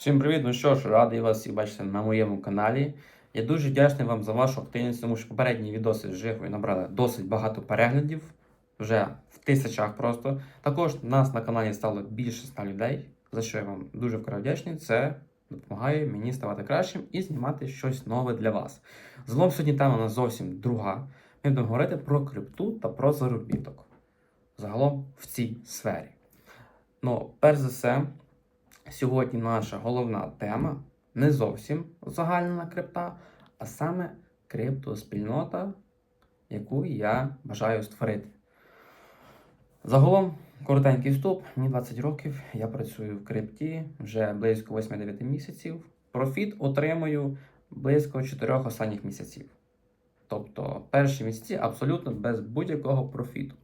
Всім привіт! Ну що ж, радий вас всіх бачити на моєму каналі. Я дуже вдячний вам за вашу активність, тому що попередні відоси з жихою набрали досить багато переглядів, вже в тисячах просто. Також нас на каналі стало більше 100 людей, за що я вам дуже вкрай вдячний. Це допомагає мені ставати кращим і знімати щось нове для вас. Загалом сьогодні тема у нас зовсім друга. Ми будемо говорити про крипту та про заробіток. Загалом в цій сфері. Ну, перш за все, Сьогодні наша головна тема не зовсім загальна крипта, а саме криптоспільнота, яку я бажаю створити. Загалом, коротенький вступ, мені 20 років, я працюю в крипті вже близько 8-9 місяців. Профіт отримую близько 4 останніх місяців. Тобто перші місяці абсолютно без будь-якого профіту.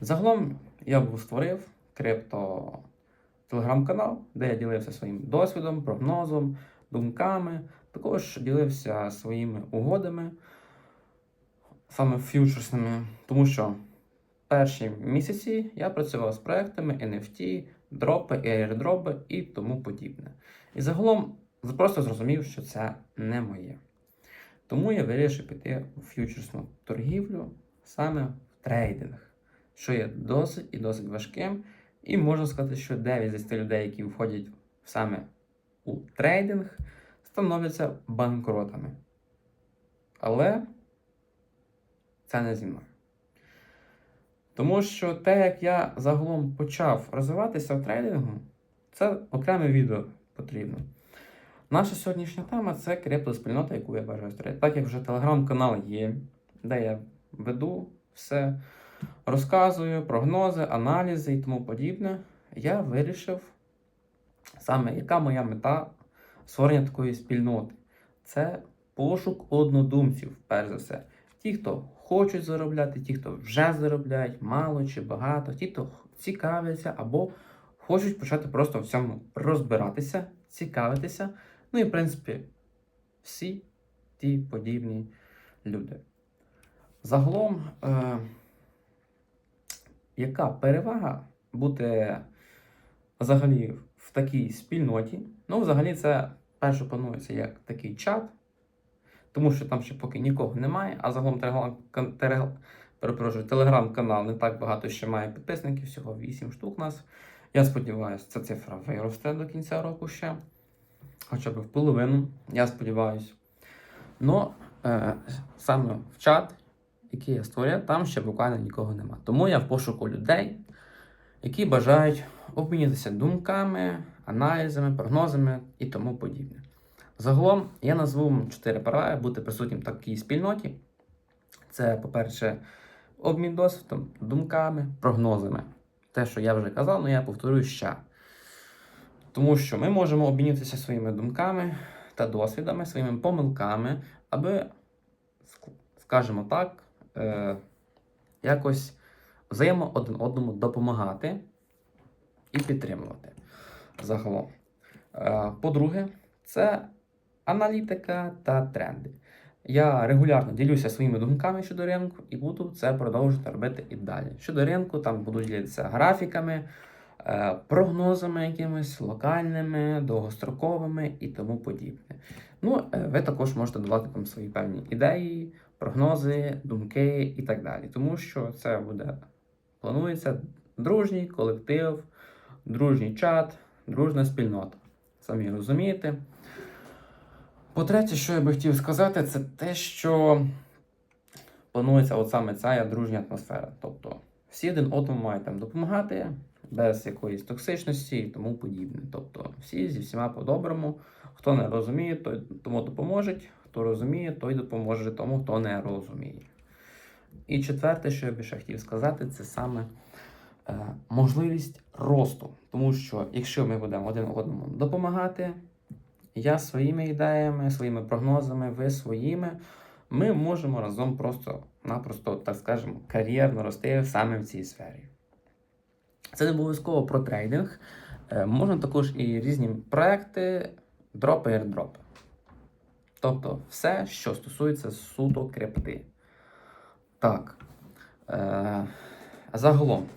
Загалом я був створив крипто телеграм-канал, де я ділився своїм досвідом, прогнозом, думками. Також ділився своїми угодами, саме фьючерсними, тому що перші місяці я працював з проектами NFT, дропи, airdropи і тому подібне. І загалом просто зрозумів, що це не моє. Тому я вирішив піти у фьючерсну торгівлю саме в трейдинг, що є досить і досить важким. І можна сказати, що 9 з 10 людей, які входять саме у трейдинг, становляться банкротами. Але це не зі мною. Тому що те, як я загалом почав розвиватися в трейдингу, це окреме відео потрібно. Наша сьогоднішня тема це криптоспільнота, яку я бажаю створити. Так як вже телеграм-канал є, де я веду все розказую прогнози, аналізи і тому подібне, я вирішив саме, яка моя мета створення такої спільноти. Це пошук однодумців, перш за все. Ті, хто хочуть заробляти, ті, хто вже заробляють, мало чи багато, ті, хто цікавляться або хочуть почати просто в цьому розбиратися, цікавитися. Ну і, в принципі, всі ті подібні люди. Загалом. Е яка перевага бути взагалі в такій спільноті? Ну, взагалі, це перше планується як такий чат, тому що там ще поки нікого немає, а загалом телеграм-канал не так багато ще має підписників, всього 8 штук у нас. Я сподіваюся, ця цифра виросте до кінця року ще. Хоча б в половину, я сподіваюся. Ну, е, саме в чат який я створив, там ще буквально нікого нема. Тому я в пошуку людей, які бажають обмінятися думками, аналізами, прогнозами і тому подібне. Загалом я назву чотири переваги бути присутнім в такій спільноті. Це, по-перше, обмін досвідом, думками, прогнозами. Те, що я вже казав, але я повторюю ще. Тому що ми можемо обмінятися своїми думками та досвідами, своїми помилками, аби, скажімо так, е, якось взаємо один одному допомагати і підтримувати загалом. Е, По-друге, це аналітика та тренди. Я регулярно ділюся своїми думками щодо ринку і буду це продовжувати робити і далі. Щодо ринку, там буду ділитися графіками, е, прогнозами якимись локальними, довгостроковими і тому подібне. Ну, е, ви також можете давати там свої певні ідеї, прогнози, думки і так далі. Тому що це буде планується дружній колектив, дружній чат, дружна спільнота. Самі розумієте. По-третє, що я би хотів сказати, це те, що планується от саме ця дружня атмосфера. Тобто всі один одному мають там допомагати без якоїсь токсичності і тому подібне. Тобто всі зі всіма по-доброму. Хто не розуміє, той тому допоможуть. Хто розуміє, той допоможе тому, хто не розуміє. І четверте, що я би ще хотів сказати, це саме е, можливість росту. Тому що якщо ми будемо один одному допомагати, я своїми ідеями, своїми прогнозами, ви своїми, ми можемо разом просто-напросто, так скажемо, кар'єрно рости саме в цій сфері. Це не обов'язково про трейдинг. Е, можна також і різні проекти, дропи, airdropи. Тобто все, що стосується суто крипти. Так. Е, Загалом,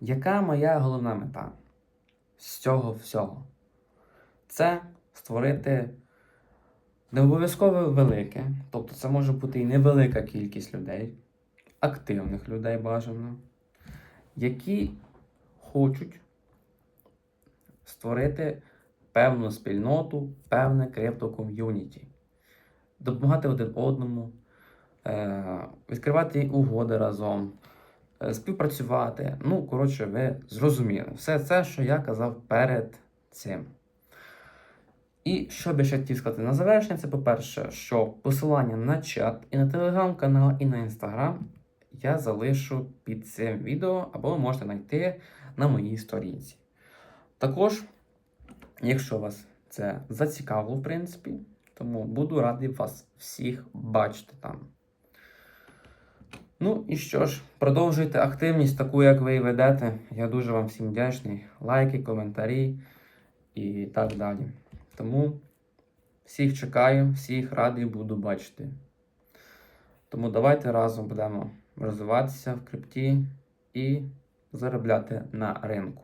яка моя головна мета з цього всього? це створити не обов'язково велике, тобто це може бути і невелика кількість людей, активних людей бажано, які хочуть створити певну спільноту, певне криптоком'юніті, допомагати один одному, е, відкривати угоди разом, е, співпрацювати. Ну, коротше, ви зрозуміли. Все це, що я казав перед цим. І що би ще хотів сказати на завершення, це по-перше, що посилання на чат і на телеграм-канал, і на інстаграм я залишу під цим відео, або ви можете знайти на моїй сторінці. Також, якщо вас це зацікавило, в принципі, тому буду радий вас всіх бачити там. Ну і що ж, продовжуйте активність таку, як ви і ведете. Я дуже вам всім вдячний. Лайки, коментарі і так далі. Тому всіх чекаю, всіх радий буду бачити. Тому давайте разом будемо розвиватися в крипті і заробляти на ринку.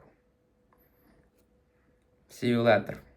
See you later.